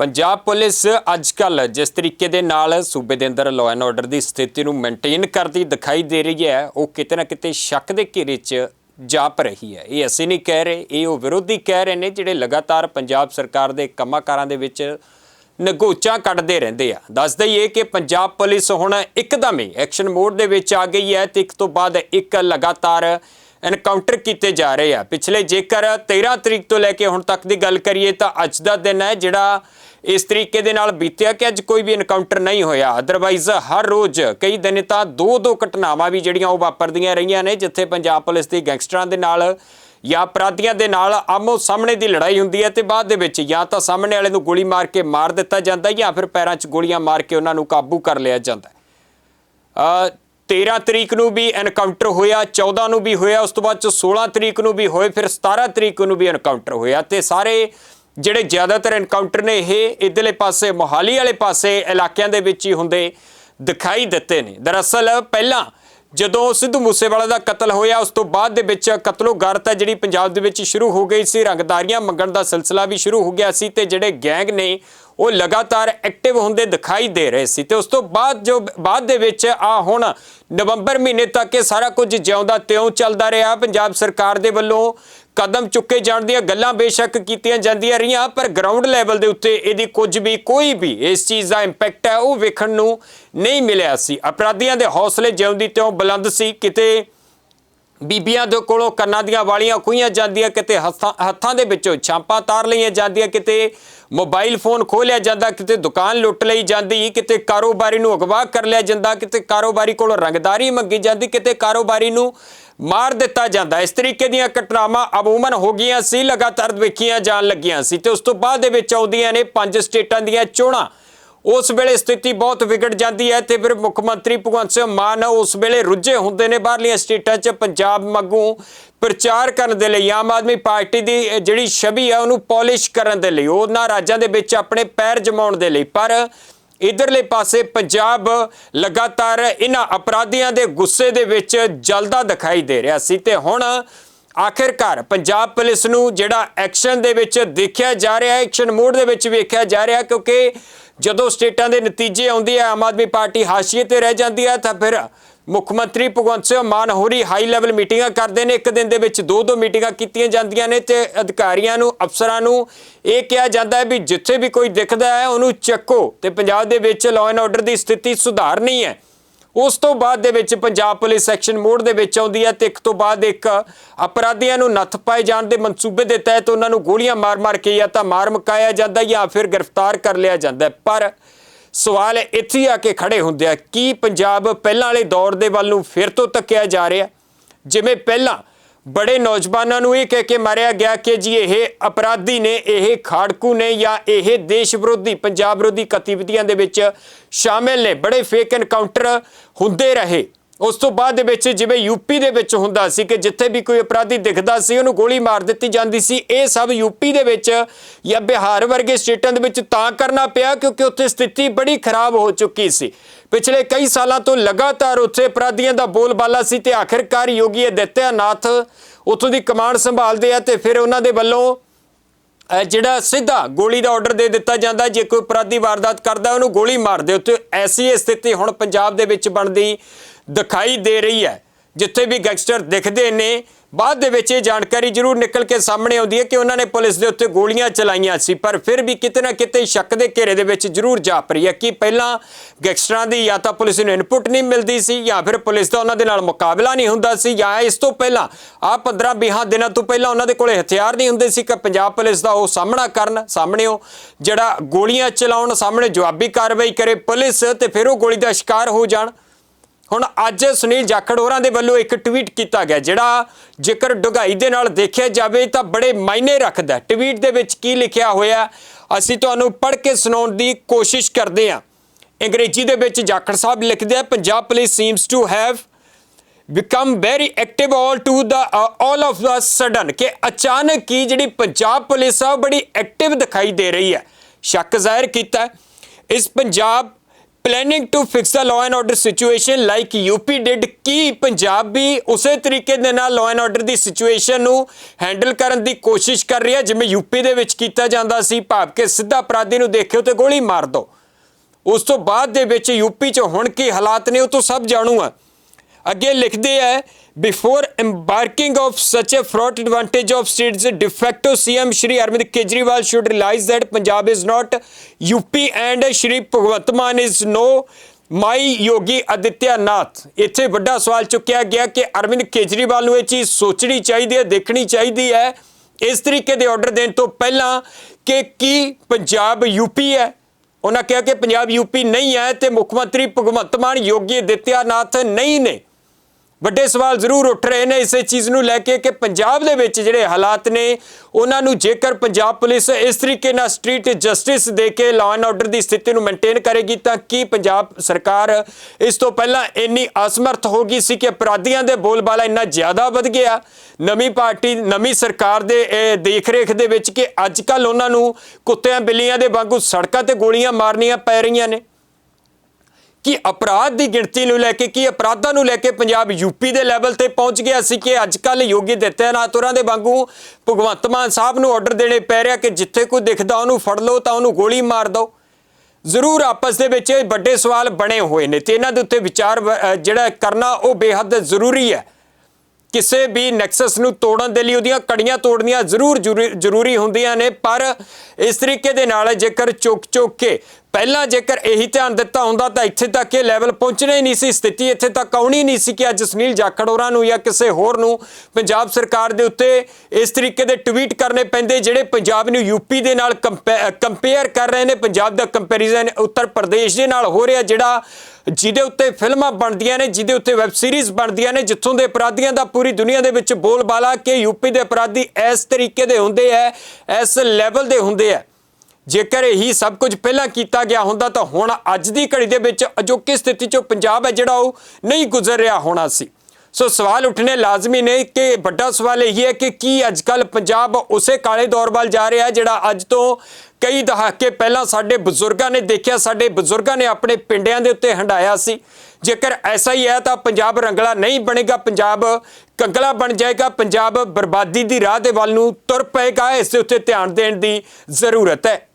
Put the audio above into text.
Punjab police ਅੱਜ ਅੱਜਕੱਲ ਜਿਸ ਤਰੀਕੇ ਦੇ ਨਾਲ ਸੂਬੇ ਦੇ ਅੰਦਰ ਲਾਅ ਐਂਡ ਆਰਡਰ ਦੀ ਸਥਿਤੀ ਨੂੰ ਮੇਨਟੇਨ ਕਰਦੀ ਦਿਖਾਈ ਦੇ ਰਹੀ ਹੈ, ਉਹ ਕਿਤੇ ਨਾ ਕਿਤੇ ਸ਼ੱਕ ਦੇ ਘੇਰੇ 'ਚ ਜਾਪ ਰਹੀ ਹੈ। ਇਹ ਅਸੀਂ ਨਹੀਂ ਕਹਿ ਰਹੇ, ਇਹ ਉਹ ਵਿਰੋਧੀ ਕਹਿ ਰਹੇ ਨੇ ਜਿਹੜੇ ਲਗਾਤਾਰ ਪੰਜਾਬ ਸਰਕਾਰ ਦੇ ਕੰਮਾਂ-ਕਾਰਾਂ ਦੇ ਵਿੱਚ ਨਗੋਚਾਂ ਕੱਢਦੇ ਰਹਿੰਦੇ ਆ। ਦੱਸ ਦਈਏ ਕਿ ਪੰਜਾਬ ਪੁਲਿਸ ਹੁਣ ਇੱਕਦਮ ਹੀ ਐਕਸ਼ਨ ਮੋਡ ਦੇ ਵਿੱਚ ਆ ਗਈ ਹੈ ਤੇ ਇੱਕ ਤੋਂ ਬਾਅਦ ਇੱਕ ਲਗਾਤਾਰ ਐਨਕਾਊਂਟਰ ਕੀਤੇ ਜਾ ਰਹੇ ਆ। ਪਿਛਲੇ ਜੇਕਰ 13 ਤਰੀਕ ਤੋਂ ਲੈ ਕੇ ਹੁਣ ਤੱਕ ਦੀ ਗੱਲ ਕਰੀਏ ਤਾਂ ਅੱਜ ਦਾ ਦਿਨ ਹੈ ਜਿਹੜਾ ਇਸ ਤਰੀਕੇ ਦੇ ਨਾਲ ਬੀਤਿਆ ਕਿ ਅੱਜ ਕੋਈ ਵੀ ਐਨਕਾਊਂਟਰ ਨਹੀਂ ਹੋਇਆ। ਅਦਰਵਾਈਜ਼ ਹਰ ਰੋਜ਼ ਕਈ ਦਿਨ ਤਾਂ ਦੋ ਦੋ ਘਟਨਾਵਾਂ ਵੀ ਜਿਹੜੀਆਂ ਉਹ ਵਾਪਰਦੀਆਂ ਰਹੀਆਂ ਨੇ, ਜਿੱਥੇ ਪੰਜਾਬ ਪੁਲਿਸ ਦੀ ਗੈਂਗਸਟਰਾਂ ਦੇ ਨਾਲ ਜਾਂ ਅਪਰਾਧੀਆਂ ਦੇ ਨਾਲ ਆਮੋ ਸਾਹਮਣੇ ਦੀ ਲੜਾਈ ਹੁੰਦੀ ਹੈ ਤੇ ਬਾਅਦ ਦੇ ਵਿੱਚ ਜਾਂ ਤਾਂ ਸਾਹਮਣੇ ਵਾਲੇ ਨੂੰ ਗੋਲੀ ਮਾਰ ਕੇ ਮਾਰ ਦਿੱਤਾ ਜਾਂਦਾ ਜਾਂ ਫਿਰ ਪੈਰਾਂ 'ਚ ਗੋਲੀਆਂ ਮਾਰ ਕੇ ਉਹਨਾਂ ਨੂੰ ਕਾਬੂ ਕਰ ਲਿਆ ਜਾਂਦਾ। 13 ਤਰੀਕ ਨੂੰ ਵੀ ਐਨਕਾਊਂਟਰ ਹੋਇਆ 14 ਨੂੰ ਵੀ ਹੋਇਆ, ਉਸ ਤੋਂ ਬਾਅਦ ਚ 16 ਤਰੀਕ ਨੂੰ ਵੀ ਹੋਏ, ਫਿਰ 17 ਤਰੀਕ ਨੂੰ ਵੀ ਐਨਕਾਊਂਟਰ ਹੋਇਆ ਤੇ ਸਾਰੇ ਜਿਹੜੇ ਜ਼ਿਆਦਾਤਰ ਐਨਕਾਊਂਟਰ ਨੇ, ਇਹ ਇਧਰਲੇ ਪਾਸੇ, ਮੋਹਾਲੀ ਵਾਲੇ ਪਾਸੇ ਇਲਾਕਿਆਂ ਦੇ ਵਿੱਚ ਹੀ ਹੁੰਦੇ ਦਿਖਾਈ ਦਿੱਤੇ ਨੇ। ਦਰਅਸਲ ਪਹਿਲਾਂ ਜਦੋਂ ਸਿੱਧੂ ਮੂਸੇਵਾਲਾ ਦਾ ਕਤਲ ਹੋਇਆ, ਉਸ ਤੋਂ ਬਾਅਦ ਦੇ ਵਿੱਚ ਕਤਲੋ ਗਾਰਤ ਜਿਹੜੀ ਪੰਜਾਬ ਦੇ ਵਿੱਚ ਸ਼ੁਰੂ ਹੋ ਗਈ ਸੀ, ਰੰਗਦਾਰੀਆਂ ਮੰਗਣ ਦਾ ਸਿਲਸਿਲਾ ਵੀ ਸ਼ੁਰੂ ਹੋ ਗਿਆ ਸੀ ਤੇ ਜਿਹੜੇ ਗੈਂਗ ਨੇ ਉਹ ਲਗਾਤਾਰ ਐਕਟਿਵ ਹੁੰਦੇ ਦਿਖਾਈ ਦੇ ਰਹੇ ਸੀ ਤੇ ਉਸ ਤੋਂ ਬਾਅਦ ਜੋ ਬਾਅਦ ਦੇ ਵਿੱਚ ਆ ਹੁਣ ਨਵੰਬਰ ਮਹੀਨੇ ਤੱਕ ਇਹ ਸਾਰਾ ਕੁਝ ਜਿਉਂਦਾ ਤਿਉਂ ਚੱਲਦਾ ਰਿਹਾ। ਪੰਜਾਬ ਸਰਕਾਰ ਦੇ ਵੱਲੋਂ ਕਦਮ ਚੁੱਕੇ ਜਾਣ ਦੀਆਂ ਗੱਲਾਂ ਬੇਸ਼ੱਕ ਕੀਤੀਆਂ ਜਾਂਦੀਆਂ ਰਹੀਆਂ, ਪਰ ਗਰਾਊਂਡ ਲੈਵਲ ਦੇ ਉੱਤੇ ਇਹਦੀ ਕੁਝ ਵੀ ਕੋਈ ਵੀ ਇਸ ਚੀਜ਼ ਦਾ ਇੰਪੈਕਟ ਹੈ, ਉਹ ਵੇਖਣ ਨੂੰ ਨਹੀਂ ਮਿਲਿਆ ਸੀ। ਅਪਰਾਧੀਆਂ ਦੇ ਹੌਸਲੇ ਜਿਉਂਦੀ ਤਿਉਂ ਬੁਲੰਦ ਸੀ। ਕਿਤੇ ਬੀਬੀਆਂ ਦੇ ਕੋਲੋਂ ਕੰਨਾਂ ਦੀਆਂ ਵਾਲੀਆਂ ਖੂਹੀਆਂ ਜਾਂਦੀਆਂ ਕਿਤੇ ਹੱਥਾਂ ਹੱਥਾਂ ਦੇ ਵਿੱਚੋਂ ਛਾਪਾਂ ਤਾਰ ਲਈਆਂ ਜਾਂਦੀਆਂ, ਕਿਤੇ ਮੋਬਾਈਲ ਫੋਨ ਖੋਲਿਆ ਜਾਂਦਾ, ਕਿਤੇ ਦੁਕਾਨ ਲੁੱਟ ਲਈ ਜਾਂਦੀ, ਕਿਤੇ ਕਾਰੋਬਾਰੀ ਨੂੰ ਅਗਵਾ ਕਰ ਲਿਆ ਜਾਂਦਾ, ਕਿਤੇ ਕਾਰੋਬਾਰੀ ਕੋਲੋਂ ਰੰਗਦਾਰੀ ਮੰਗੀ ਜਾਂਦੀ, ਕਿਤੇ ਕਾਰੋਬਾਰੀ ਨੂੰ ਮਾਰ ਦਿੱਤਾ ਜਾਂਦਾ। ਇਸ ਤਰੀਕੇ ਦੀਆਂ ਘਟਨਾਵਾਂ ਅਮੂਮਨ ਹੋ ਗਈਆਂ ਸੀ, ਲਗਾਤਾਰ ਵੇਖੀਆਂ ਜਾਣ ਲੱਗੀਆਂ ਸੀ ਤੇ ਉਸ ਤੋਂ ਬਾਅਦ ਦੇ ਵਿੱਚ ਆਉਂਦੀਆਂ ਨੇ ਪੰਜ ਸਟੇਟਾਂ ਦੀਆਂ ਚੋਣਾਂ। ਉਸ ਵੇਲੇ ਸਥਿਤੀ ਬਹੁਤ ਵਿਗੜ ਜਾਂਦੀ ਹੈ ਤੇ ਫਿਰ ਮੁੱਖ ਮੰਤਰੀ ਭਗਵੰਤ ਸਿੰਘ ਮਾਨ ਉਸ ਵੇਲੇ ਰੁੱਝੇ ਹੁੰਦੇ ਨੇ ਬਾਹਰਲੀਆਂ ਸਟੇਟਾਂ 'ਚ, ਪੰਜਾਬ ਮੱਗੂ ਪ੍ਰਚਾਰ ਕਰਨ ਦੇ ਲਈ, ਆਮ ਆਦਮੀ ਪਾਰਟੀ ਦੀ ਜਿਹੜੀ ਛਵੀ ਹੈ ਉਹਨੂੰ ਪਾਲਿਸ਼ ਕਰਨ ਦੇ ਲਈ ਉਹਨਾਂ ਰਾਜਾਂ ਦੇ ਵਿੱਚ ਆਪਣੇ ਪੈਰ ਜਮਾਉਣ ਦੇ ਲਈ, ਪਰ ਇਧਰਲੇ ਪਾਸੇ ਪੰਜਾਬ ਲਗਾਤਾਰ ਇਹਨਾਂ ਅਪਰਾਧੀਆਂ ਦੇ ਗੁੱਸੇ ਦੇ ਵਿੱਚ ਜਲਦਾ ਦਿਖਾਈ ਦੇ ਰਿਹਾ ਸੀ ਤੇ ਹੁਣ ਆਖਿਰਕਾਰ ਪੰਜਾਬ ਪੁਲਿਸ ਨੂੰ ਜਿਹੜਾ ਐਕਸ਼ਨ ਦੇ ਵਿੱਚ ਦੇਖਿਆ ਜਾ ਰਿਹਾ, ਐਕਸ਼ਨ ਮੋਡ ਦੇ ਵਿੱਚ ਵੇਖਿਆ ਜਾ ਰਿਹਾ ਕਿਉਂਕਿ ਜਦੋਂ ਸਟੇਟਾਂ ਦੇ ਨਤੀਜੇ ਆਉਂਦੇ ਆ, ਆਮ ਆਦਮੀ ਪਾਰਟੀ ਹਾਸ਼ੀਏ ਤੇ ਰਹਿ ਜਾਂਦੀ ਹੈ ਤਾਂ ਫਿਰ ਮੁੱਖ ਮੰਤਰੀ ਭਗਵੰਤ ਸਿੰਘ ਮਾਨ ਹੋਰੀ ਹਾਈ ਲੈਵਲ ਮੀਟਿੰਗਾਂ ਕਰਦੇ ਨੇ। ਇੱਕ ਦਿਨ ਦੇ ਵਿੱਚ ਦੋ ਦੋ ਮੀਟਿੰਗਾਂ ਕੀਤੀਆਂ ਜਾਂਦੀਆਂ ਨੇ ਤੇ ਅਧਿਕਾਰੀਆਂ ਨੂੰ, ਅਫਸਰਾਂ ਨੂੰ ਇਹ ਕਿਹਾ ਜਾਂਦਾ ਹੈ ਵੀ ਜਿੱਥੇ ਵੀ ਕੋਈ ਦਿਖਦਾ ਹੈ, ਉਹਨੂੰ ਚੱਕੋ ਤੇ ਪੰਜਾਬ ਦੇ ਵਿੱਚ ਲਾਅ ਐਂਡ ਆਰਡਰ ਦੀ ਸਥਿਤੀ ਸੁਧਾਰਨੀ ਹੈ। ਉਸ ਤੋਂ ਬਾਅਦ ਦੇ ਵਿੱਚ ਪੰਜਾਬ ਪੁਲਿਸ ਐਕਸ਼ਨ ਮੋਡ ਦੇ ਵਿੱਚ ਆਉਂਦੀ ਹੈ ਤੇ ਇੱਕ ਤੋਂ ਬਾਅਦ ਇੱਕ ਅਪਰਾਧੀਆਂ ਨੂੰ ਨੱਥ ਪਾਏ ਜਾਣ ਦੇ ਮਨਸੂਬੇ ਦੇ ਤਹਿਤ ਉਹਨਾਂ ਨੂੰ ਗੋਲੀਆਂ ਮਾਰ-ਮਾਰ ਕੇ ਜਾਂ ਤਾਂ ਮਾਰ ਮਕਾਇਆ ਜਾਂਦਾ ਜਾਂ ਫਿਰ ਗ੍ਰਿਫਤਾਰ ਕਰ ਲਿਆ ਜਾਂਦਾ ਪਰ ਸਵਾਲ ਇੱਥੇ ਆ ਕੇ ਖੜੇ ਹੁੰਦੇ ਆ, ਕੀ ਪੰਜਾਬ ਪਹਿਲਾਂ ਵਾਲੇ ਦੌਰ ਦੇ ਵੱਲ ਨੂੰ ਫਿਰ ਤੋਂ ਤੱਕਿਆ ਜਾ ਰਿਹਾ? ਜਿਵੇਂ ਪਹਿਲਾਂ ਬੜੇ ਨੌਜਵਾਨਾਂ ਨੂੰ ਇਹ ਕਹਿ ਕੇ ਮਾਰਿਆ ਗਿਆ ਕਿ ਜੀ ਇਹ ਅਪਰਾਧੀ ਨੇ, ਇਹ ਖਾੜਕੂ ਨੇ ਜਾਂ ਇਹ ਦੇਸ਼ ਵਿਰੋਧੀ, ਪੰਜਾਬ ਵਿਰੋਧੀ ਗਤੀਵਿਧੀਆਂ ਦੇ ਵਿੱਚ ਸ਼ਾਮਿਲ ਨੇ। ਬੜੇ ਫੇਕ ਐਨਕਾਊਂਟਰ ਹੁੰਦੇ ਰਹੇ। ਉਸ ਤੋਂ ਬਾਅਦ ਦੇ ਵਿੱਚ ਜਿਵੇਂ ਯੂਪੀ ਦੇ ਵਿੱਚ ਹੁੰਦਾ ਸੀ ਕਿ ਜਿੱਥੇ ਵੀ ਕੋਈ ਅਪਰਾਧੀ ਦਿਖਦਾ ਸੀ, ਉਹਨੂੰ ਗੋਲੀ ਮਾਰ ਦਿੱਤੀ ਜਾਂਦੀ ਸੀ। ਇਹ ਸਭ ਯੂਪੀ ਦੇ ਵਿੱਚ ਜਾਂ ਬਿਹਾਰ ਵਰਗੇ ਸਟੇਟਾਂ ਦੇ ਵਿੱਚ ਤਾਂ ਕਰਨਾ ਪਿਆ ਕਿਉਂਕਿ ਉੱਥੇ ਸਥਿਤੀ ਬੜੀ ਖਰਾਬ ਹੋ ਚੁੱਕੀ ਸੀ। ਪਿਛਲੇ ਕਈ ਸਾਲਾਂ ਤੋਂ ਲਗਾਤਾਰ ਉੱਥੇ ਅਪਰਾਧੀਆਂ ਦਾ ਬੋਲਬਾਲਾ ਸੀ ਤੇ ਆਖਿਰਕਾਰ ਯੋਗੀ ਆਦਿੱਤਿਆਨਾਥ ਉੱਥੋਂ ਦੀ ਕਮਾਂਡ ਸੰਭਾਲਦੇ ਆ ਤੇ ਫਿਰ ਉਹਨਾਂ ਦੇ ਵੱਲੋਂ ਜਿਹੜਾ ਸਿੱਧਾ ਗੋਲੀ ਦਾ ਆਰਡਰ ਦੇ ਦਿੱਤਾ ਜਾਂਦਾ, ਜੇ ਕੋਈ ਅਪਰਾਧੀ ਵਾਰਦਾਤ ਕਰਦਾ ਉਹਨੂੰ ਗੋਲੀ ਮਾਰ ਦਿਓ। ਤੇ ਐਸੀ ਸਥਿਤੀ ਹੁਣ ਪੰਜਾਬ ਦੇ ਵਿੱਚ ਬਣਦੀ ਦਿਖਾਈ ਦੇ ਰਹੀ ਹੈ। ਜਿੱਥੇ ਵੀ ਗੈਂਗਸਟਰ ਦਿਖਦੇ ਨੇ, ਬਾਅਦ ਦੇ ਵਿੱਚ ਇਹ ਜਾਣਕਾਰੀ ਜ਼ਰੂਰ ਨਿਕਲ ਕੇ ਸਾਹਮਣੇ ਆਉਂਦੀ ਹੈ ਕਿ ਉਹਨਾਂ ਨੇ ਪੁਲਿਸ ਦੇ ਉੱਤੇ ਗੋਲੀਆਂ ਚਲਾਈਆਂ ਸੀ, ਪਰ ਫਿਰ ਵੀ ਕਿਤੇ ਨਾ ਕਿਤੇ ਸ਼ੱਕ ਦੇ ਘੇਰੇ ਦੇ ਵਿੱਚ ਜ਼ਰੂਰ ਜਾਪ ਰਹੀ ਹੈ ਕਿ ਪਹਿਲਾਂ ਗੈਂਗਸਟਰਾਂ ਦੀ ਜਾਂ ਤਾਂ ਪੁਲਿਸ ਨੂੰ ਇਨਪੁਟ ਨਹੀਂ ਮਿਲਦੀ ਸੀ ਜਾਂ ਫਿਰ ਪੁਲਿਸ ਦਾ ਉਹਨਾਂ ਦੇ ਨਾਲ ਮੁਕਾਬਲਾ ਨਹੀਂ ਹੁੰਦਾ ਸੀ ਜਾਂ ਇਸ ਤੋਂ ਪਹਿਲਾਂ ਆ 15 20 ਦਿਨਾਂ ਤੋਂ ਪਹਿਲਾਂ ਉਹਨਾਂ ਦੇ ਕੋਲੇ ਹਥਿਆਰ ਨਹੀਂ ਹੁੰਦੇ ਸੀ ਕਿ ਪੰਜਾਬ ਪੁਲਿਸ ਦਾ ਉਹ ਸਾਹਮਣਾ ਕਰਨ ਸਾਹਮਣੇ ਉਹ ਜਿਹੜਾ ਗੋਲੀਆਂ ਚਲਾਉਣ ਸਾਹਮਣੇ ਜਵਾਬੀ ਕਾਰਵਾਈ ਕਰੇ ਪੁਲਿਸ ਤੇ ਫਿਰ ਉਹ ਗੋਲੀ ਦਾ ਸ਼ਿਕਾਰ ਹੋ ਜਾਣ। ਹੁਣ ਅੱਜ ਸੁਨੀਲ ਜਾਖੜ ਹੋਰਾਂ ਦੇ ਵੱਲੋਂ ਇੱਕ ਟਵੀਟ ਕੀਤਾ ਗਿਆ ਜਿਹੜਾ ਜੇਕਰ ਡੁਗਾਈ ਦੇ ਨਾਲ ਦੇਖਿਆ ਜਾਵੇ ਤਾਂ ਬੜੇ ਮਾਇਨੇ ਰੱਖਦਾ ਟਵੀਟ ਦੇ ਵਿੱਚ ਕੀ ਲਿਖਿਆ ਹੋਇਆ ਅਸੀਂ ਤੁਹਾਨੂੰ ਪੜ੍ਹ ਕੇ ਸੁਣਾਉਣ ਦੀ ਕੋਸ਼ਿਸ਼ ਕਰਦੇ ਹਾਂ। ਅੰਗਰੇਜ਼ੀ ਦੇ ਵਿੱਚ ਜਾਖੜ ਸਾਹਿਬ ਲਿਖਦੇ ਆ Punjab police seems to have become very active all to the uh, all the sudden ਕਿ ਅਚਾਨਕ ਹੀ ਜਿਹੜੀ ਪੰਜਾਬ ਪੁਲਿਸ ਆ ਉਹ ਬੜੀ ਐਕਟਿਵ ਦਿਖਾਈ ਦੇ ਰਹੀ ਹੈ। ਸ਼ੱਕ ਜ਼ਾਹਿਰ ਕੀਤਾ ਇਸ Punjab planning to fix the law and order situation like UP did ਕੀ ਪੰਜਾਬ ਵੀ ਉਸੇ ਤਰੀਕੇ ਦੇ ਨਾਲ ਲਾਅ ਐਂਡ ਆਰਡਰ ਦੀ ਸਿਚੁਏਸ਼ਨ ਨੂੰ ਹੈਂਡਲ ਕਰਨ ਦੀ ਕੋਸ਼ਿਸ਼ ਕਰ ਰਹੀ ਹੈ, ਜਿਵੇਂ ਯੂਪੀ ਦੇ ਵਿੱਚ ਕੀਤਾ ਜਾਂਦਾ ਸੀ, ਭਾਵ ਕਿ ਸਿੱਧਾ ਅਪਰਾਧੀ ਨੂੰ ਦੇਖਿਓ ਤੇ ਗੋਲੀ ਮਾਰ ਦਿਓ ਉਸ ਤੋਂ ਬਾਅਦ ਦੇ ਵਿੱਚ ਯੂਪੀ 'ਚ ਹੁਣ ਕੀ ਹਾਲਾਤ ਨੇ ਉਹ ਤੋਂ ਸਭ ਜਾਣੂ ਆ ਅੱਗੇ ਲਿਖਦੇ ਹੈ before embarking of such a fraught advantage of states, de facto CM Shri Arvind Kejriwal should realize that Punjab is not UP and Shri Bhagwant Mann is no my Yogi Adityanath ਇੱਥੇ ਵੱਡਾ ਸਵਾਲ ਚੁੱਕਿਆ ਗਿਆ ਕਿ ਅਰਵਿੰਦ ਕੇਜਰੀਵਾਲ ਨੂੰ ਇਹ ਚੀਜ਼ ਸੋਚਣੀ ਚਾਹੀਦੀ ਹੈ, ਦੇਖਣੀ ਚਾਹੀਦੀ ਹੈ। ਇਸ ਤਰੀਕੇ ਦੇ ਆਰਡਰ ਦੇਣ ਤੋਂ ਪਹਿਲਾਂ ਕਿ ਕੀ ਪੰਜਾਬ ਯੂਪੀ ਹੈ? ਉਹਨਾਂ ਕਿਹਾ ਕਿ ਪੰਜਾਬ ਯੂਪੀ ਨਹੀਂ ਹੈ ਤੇ ਮੁੱਖ ਮੰਤਰੀ ਭਗਵੰਤ ਮਾਨ, ਯੋਗੀ ਆਦਿੱਤਿਆਨਾਥ ਨਹੀਂ ਨੇ। ਵੱਡੇ ਸਵਾਲ ਜ਼ਰੂਰ ਉੱਠ ਰਹੇ ਨੇ ਇਸੇ ਚੀਜ਼ ਨੂੰ ਲੈ ਕੇ ਕਿ ਪੰਜਾਬ ਦੇ ਵਿੱਚ ਜਿਹੜੇ ਹਾਲਾਤ ਨੇ, ਉਹਨਾਂ ਨੂੰ ਜੇਕਰ ਪੰਜਾਬ ਪੁਲਿਸ ਇਸ ਤਰੀਕੇ ਨਾਲ ਸਟਰੀਟ ਜਸਟਿਸ ਦੇ ਕੇ ਲਾਅ ਐਂਡ ਆਰਡਰ ਦੀ ਸਥਿਤੀ ਨੂੰ ਮੇਨਟੇਨ ਕਰੇਗੀ, ਤਾਂ ਕੀ ਪੰਜਾਬ ਸਰਕਾਰ ਇਸ ਤੋਂ ਪਹਿਲਾਂ ਇੰਨੀ ਅਸਮਰਥ ਹੋ ਗਈ ਸੀ ਕਿ ਅਪਰਾਧੀਆਂ ਦੇ ਬੋਲਬਾਲਾ ਇੰਨਾ ਜ਼ਿਆਦਾ ਵੱਧ ਗਿਆ? ਨਵੀਂ ਪਾਰਟੀ, ਨਵੀਂ ਸਰਕਾਰ ਦੇ, ਇਹ ਦੇਖ-ਰੇਖ ਦੇ ਵਿੱਚ ਕਿ ਅੱਜ ਕੱਲ ਉਹਨਾਂ ਨੂੰ ਕੁੱਤਿਆਂ ਬਿੱਲੀਆਂ ਦੇ ਵਾਂਗੂ ਸੜਕਾਂ ਤੇ ਗੋਲੀਆਂ ਮਾਰਨੀਆਂ ਪੈ ਰਹੀਆਂ ਨੇ। ਕਿ ਅਪਰਾਧ ਦੀ ਗਿਣਤੀ ਨੂੰ ਲੈ ਕੇ, ਕੀ ਅਪਰਾਧਾਂ ਨੂੰ ਲੈ ਕੇ ਪੰਜਾਬ ਯੂਪੀ ਦੇ ਲੈਵਲ ਤੇ ਪਹੁੰਚ ਗਿਆ ਸੀ ਕਿ ਅੱਜ ਕੱਲ ਯੋਗੀ ਦਿੱਤਿਆਨਾਥ ਹੋਰਾਂ ਦੇ ਵਾਂਗੂ ਭਗਵੰਤ ਮਾਨ ਸਾਹਿਬ ਨੂੰ ਆਰਡਰ ਦੇਣੇ ਪੈ ਰਿਹਾ ਕਿ ਜਿੱਥੇ ਕੋਈ ਦਿਖਦਾ ਉਹਨੂੰ ਫੜ ਲਓ ਤਾਂ ਉਹਨੂੰ ਗੋਲੀ ਮਾਰ ਦਿਓ? ਜ਼ਰੂਰ ਆਪਸ ਦੇ ਵਿੱਚ ਇਹ ਵੱਡੇ ਸਵਾਲ ਬਣੇ ਹੋਏ ਨੇ ਤੇ ਇਹਨਾਂ ਦੇ ਉੱਤੇ ਵਿਚਾਰ ਵ- ਜਿਹੜਾ ਕਰਨਾ ਉਹ ਬੇਹੱਦ ਜ਼ਰੂਰੀ ਹੈ। ਕਿਸੇ ਵੀ ਨੈਕਸਸ ਨੂੰ ਤੋੜਨ ਦੇ ਲਈ ਉਹਦੀਆਂ ਕੜੀਆਂ ਤੋੜਨੀਆਂ ਜ਼ਰੂਰ ਜ਼ਰੂਰੀ- ਜ਼ਰੂਰੀ ਹੁੰਦੀਆਂ ਨੇ, ਪਰ ਇਸ ਤਰੀਕੇ ਦੇ ਨਾਲ ਜੇਕਰ ਚੁੱਕ ਚੁੱਕ ਕੇ ਪਹਿਲਾਂ ਜੇਕਰ ਇਹੀ ਧਿਆਨ ਦਿੱਤਾ ਹੁੰਦਾ ਤਾਂ ਇੱਥੇ ਤੱਕ ਇਹ ਲੈਵਲ ਪਹੁੰਚਣਾ ਹੀ ਨਹੀਂ ਸੀ। ਸਥਿਤੀ ਇੱਥੇ ਤੱਕ ਆਉਣੀ ਨਹੀਂ ਸੀ ਕਿ ਅੱਜ ਸੁਨੀਲ ਜਾਖੜ ਹੋਰਾਂ ਨੂੰ ਜਾਂ ਕਿਸੇ ਹੋਰ ਨੂੰ ਪੰਜਾਬ ਸਰਕਾਰ ਦੇ ਉੱਤੇ ਇਸ ਤਰੀਕੇ ਦੇ ਟਵੀਟ ਕਰਨੇ ਪੈਂਦੇ ਜਿਹੜੇ ਪੰਜਾਬ ਨੂੰ ਯੂਪੀ ਦੇ ਨਾਲ ਕੰਪੇਅਰ ਕਰ ਰਹੇ ਨੇ। ਪੰਜਾਬ ਦਾ ਕੰਪੈਰੀਜ਼ਨ ਉੱਤਰ ਪ੍ਰਦੇਸ਼ ਦੇ ਨਾਲ ਹੋ ਰਿਹਾ ਜਿਹੜਾ ਜਿਹਦੇ ਉੱਤੇ ਫਿਲਮਾਂ ਬਣਦੀਆਂ ਨੇ, ਜਿਹਦੇ ਉੱਤੇ ਵੈਬ ਸੀਰੀਜ਼ ਬਣਦੀਆਂ ਨੇ, ਜਿੱਥੋਂ ਦੇ ਅਪਰਾਧੀਆਂ ਦਾ ਪੂਰੀ ਦੁਨੀਆ ਦੇ ਵਿੱਚ ਬੋਲਬਾਲਾ ਕਿ ਯੂਪੀ ਦੇ ਅਪਰਾਧੀ ਇਸ ਤਰੀਕੇ ਦੇ ਹੁੰਦੇ ਐ, ਇਸ ਲੈਵਲ ਦੇ ਹੁੰਦੇ ਐ। ਜੇਕਰ ਇਹੀ ਸਭ ਕੁਝ ਪਹਿਲਾਂ ਕੀਤਾ ਗਿਆ ਹੁੰਦਾ ਤਾਂ ਹੁਣ ਅੱਜ ਦੀ ਘੜੀ ਦੇ ਵਿੱਚ ਅਜੋਕੀ ਸਥਿਤੀ ਚੋਂ ਪੰਜਾਬ ਹੈ ਜਿਹੜਾ ਉਹ ਨਹੀਂ ਗੁਜ਼ਰ ਰਿਹਾ ਹੋਣਾ ਸੀ। ਸੋ ਸਵਾਲ ਉੱਠਣੇ ਲਾਜ਼ਮੀ ਨੇ ਕਿ ਵੱਡਾ ਸਵਾਲ ਇਹ ਹੈ ਕਿ ਕੀ ਅੱਜ ਕੱਲ ਪੰਜਾਬ ਉਸੇ ਕਾਲੇ ਦੌਰ ਵੱਲ ਜਾ ਰਿਹਾ ਹੈ ਜਿਹੜਾ ਅੱਜ ਤੋਂ ਕਈ ਦਹਾਕੇ ਪਹਿਲਾਂ ਸਾਡੇ ਬਜ਼ੁਰਗਾਂ ਨੇ ਦੇਖਿਆ, ਸਾਡੇ ਬਜ਼ੁਰਗਾਂ ਨੇ ਆਪਣੇ ਪਿੰਡਿਆਂ ਦੇ ਉੱਤੇ ਹੰਡਾਇਆ ਸੀ। ਜੇਕਰ ਐਸਾ ਹੀ ਹੈ ਤਾਂ ਪੰਜਾਬ ਰੰਗਲਾ ਨਹੀਂ ਬਣੇਗਾ, ਪੰਜਾਬ ਕੰਗਲਾ ਬਣ ਜਾਏਗਾ, ਪੰਜਾਬ ਬਰਬਾਦੀ ਦੀ ਰਾਹ ਦੇ ਵੱਲ ਨੂੰ ਤੁਰ ਪਏਗਾ, ਇਸ ਦੇ ਉੱਤੇ ਧਿਆਨ ਦੇਣ ਦੀ ਜ਼ਰੂਰਤ ਹੈ।